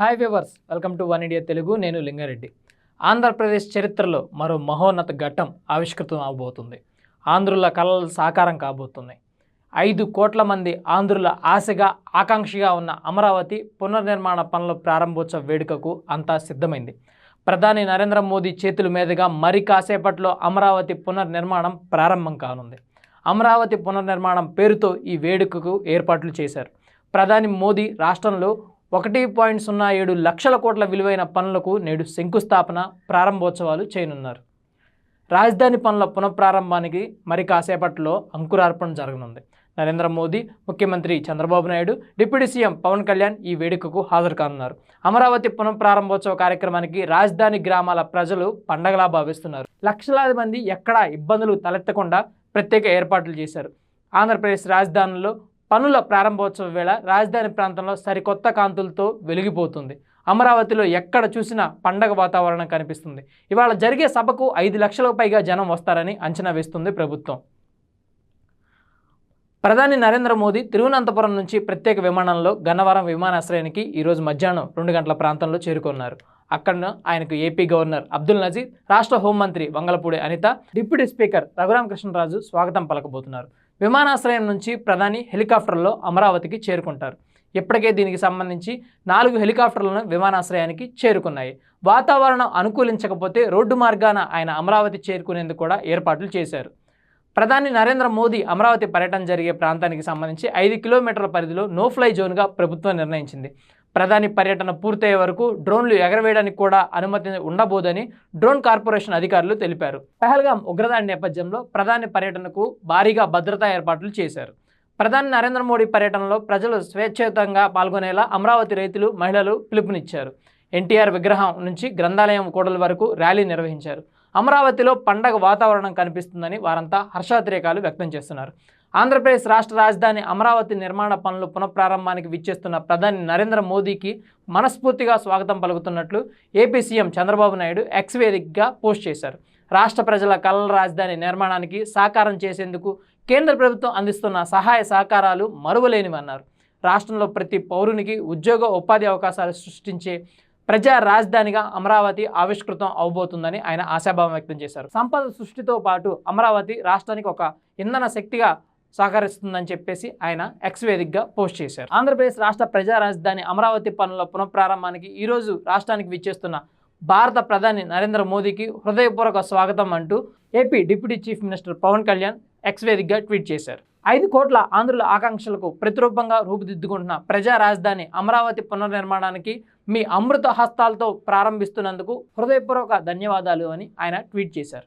Hi viewers welcome to one India Telugu నేను లింగారెడ్డి. ఆంధ్రప్రదేశ్ చరిత్రలో మరో మహోన్నత ఘట్టం ఆవిష్కృతం అవబోతుంది. ఆంధ్రుల కళలు సాకారం కాబోతున్నాయి ఐదు కోట్ల మంది ఆంధ్రుల ఆశగా ఆకాంక్షగా ఉన్న అమరావతి పునర్నిర్మాణ పనుల ప్రారంభోత్సవ వేడుకకు అంతా సిద్ధమైంది. ప్రధాని నరేంద్ర మోదీ చేతుల మీదుగా మరి కాసేపట్లో అమరావతి పునర్నిర్మాణం ప్రారంభం కానుంది. అమరావతి పునర్నిర్మాణం పేరుతో ఈ వేడుకకు ఏర్పాట్లు చేశారు. ప్రధాని మోదీ రాష్ట్రంలో ఒకటి పాయింట్ సున్నా ఏడు లక్షల కోట్ల విలువైన పనులకు నేడు శంకుస్థాపన ప్రారంభోత్సవాలు చేయనున్నారు. రాజధాని పనుల పునఃప్రారంభానికి మరి కాసేపట్లో అంకురార్పణ జరగనుంది. నరేంద్ర మోదీ ముఖ్యమంత్రి చంద్రబాబు నాయుడు డిప్యూటీ సీఎం పవన్ కళ్యాణ్ ఈ వేడుకకు హాజరు కానున్నారు. అమరావతి పునఃప్రారంభోత్సవ కార్యక్రమానికి రాజధాని గ్రామాల ప్రజలు పండగలా భావిస్తున్నారు. లక్షలాది మంది ఎక్కడా ఇబ్బందులు తలెత్తకుండా ప్రత్యేక ఏర్పాట్లు చేశారు. ఆంధ్రప్రదేశ్ రాజధానిలో పనుల ప్రారంభోత్సవ వేళ రాజధాని ప్రాంతంలో సరికొత్త కాంతులతో వెలిగిపోతుంది. అమరావతిలో ఎక్కడ చూసినా పండగ వాతావరణం కనిపిస్తుంది. ఇవాళ జరిగే సభకు ఐదు లక్షలకు పైగా జనం వస్తారని అంచనా వేస్తుంది ప్రభుత్వం. ప్రధాని నరేంద్ర మోదీ తిరువనంతపురం నుంచి ప్రత్యేక విమానంలో గన్నవరం విమానాశ్రయానికి ఈరోజు మధ్యాహ్నం రెండు గంటల ప్రాంతంలో చేరుకున్నారు. అక్కడ ఆయనకు ఏపీ గవర్నర్ అబ్దుల్ నజీర్ రాష్ట్ర హోంమంత్రి వంగలపూడి అనిత డిప్యూటీ స్పీకర్ రఘురామకృష్ణరాజు స్వాగతం పలకబోతున్నారు. విమానాశ్రయం నుంచి ప్రధాని హెలికాప్టర్లో అమరావతికి చేరుకుంటారు. ఇప్పటికే దీనికి సంబంధించి నాలుగు హెలికాప్టర్లను విమానాశ్రయానికి చేరుకున్నాయి. వాతావరణం అనుకూలించకపోతే రోడ్డు మార్గాన ఆయన అమరావతి చేరుకునేందుకు కూడా ఏర్పాట్లు చేశారు. ప్రధాని నరేంద్ర మోదీ అమరావతి పర్యటన జరిగే ప్రాంతానికి సంబంధించి ఐదు కిలోమీటర్ల పరిధిలో నో ఫ్లై జోన్గా ప్రభుత్వం నిర్ణయించింది. ప్రధాని పర్యటన పూర్తయ్యే వరకు డ్రోన్లు ఎగరవేయడానికి కూడా అనుమతి ఉండబోదని డ్రోన్ కార్పొరేషన్ అధికారులు తెలిపారు. పహల్గాం ఉగ్రదాడి నేపథ్యంలో ప్రధాని పర్యటనకు భారీగా భద్రతా ఏర్పాట్లు చేశారు. ప్రధాని నరేంద్ర మోడీ పర్యటనలో ప్రజలు స్వేచ్ఛయుతంగా పాల్గొనేలా అమరావతి రైతులు మహిళలు పిలుపునిచ్చారు. ఎన్టీఆర్ విగ్రహం నుంచి గ్రంథాలయం కూడలి వరకు ర్యాలీ నిర్వహించారు. అమరావతిలో పండగ వాతావరణం కనిపిస్తుందని వారంతా హర్షాతిరేకాలు వ్యక్తం చేస్తున్నారు. ఆంధ్రప్రదేశ్ రాష్ట్ర రాజధాని అమరావతి నిర్మాణ పనులు పునఃప్రారంభానికి విచ్చేస్తున్న ప్రధాని నరేంద్ర మోదీకి మనస్ఫూర్తిగా స్వాగతం పలుకుతున్నట్లు AP CM Chandrababu Naidu X వేదికగా పోస్ట్ చేశారు. రాష్ట్ర ప్రజల కళల రాజధాని నిర్మాణానికి సాకారం చేసేందుకు కేంద్ర ప్రభుత్వం అందిస్తున్న సహాయ సహకారాలు మరువలేనివన్నారు. రాష్ట్రంలో ప్రతి పౌరునికి ఉద్యోగ ఉపాధి అవకాశాలు సృష్టించే ప్రజా రాజధానిగా అమరావతి ఆవిష్కృతం అవబోతుందని ఆయన ఆశాభావం వ్యక్తం చేశారు. సంపద సృష్టితో పాటు అమరావతి రాష్ట్రానికి ఒక ఇంధన శక్తిగా సహకరిస్తుందని చెప్పేసి ఆయన ఎక్స్ వేదికగా పోస్ట్ చేశారు. ఆంధ్రప్రదేశ్ రాష్ట్ర ప్రజా రాజధాని అమరావతి పనుల పునఃప్రారంభానికి ఈరోజు రాష్ట్రానికి విచ్చేస్తున్న భారత ప్రధాని నరేంద్ర మోదీకి హృదయపూర్వక స్వాగతం అంటూ AP deputy chief minister Pawan Kalyan X వేదికగా ట్వీట్ చేశారు. ఐదు కోట్ల ఆంధ్రుల ఆకాంక్షలకు ప్రతిరూపంగా రూపుదిద్దుకుంటున్న ప్రజా రాజధాని అమరావతి పునర్నిర్మాణానికి మీ అమృత హస్తాలతో ప్రారంభిస్తున్నందుకు హృదయపూర్వక ధన్యవాదాలు అని ఆయన ట్వీట్ చేశారు.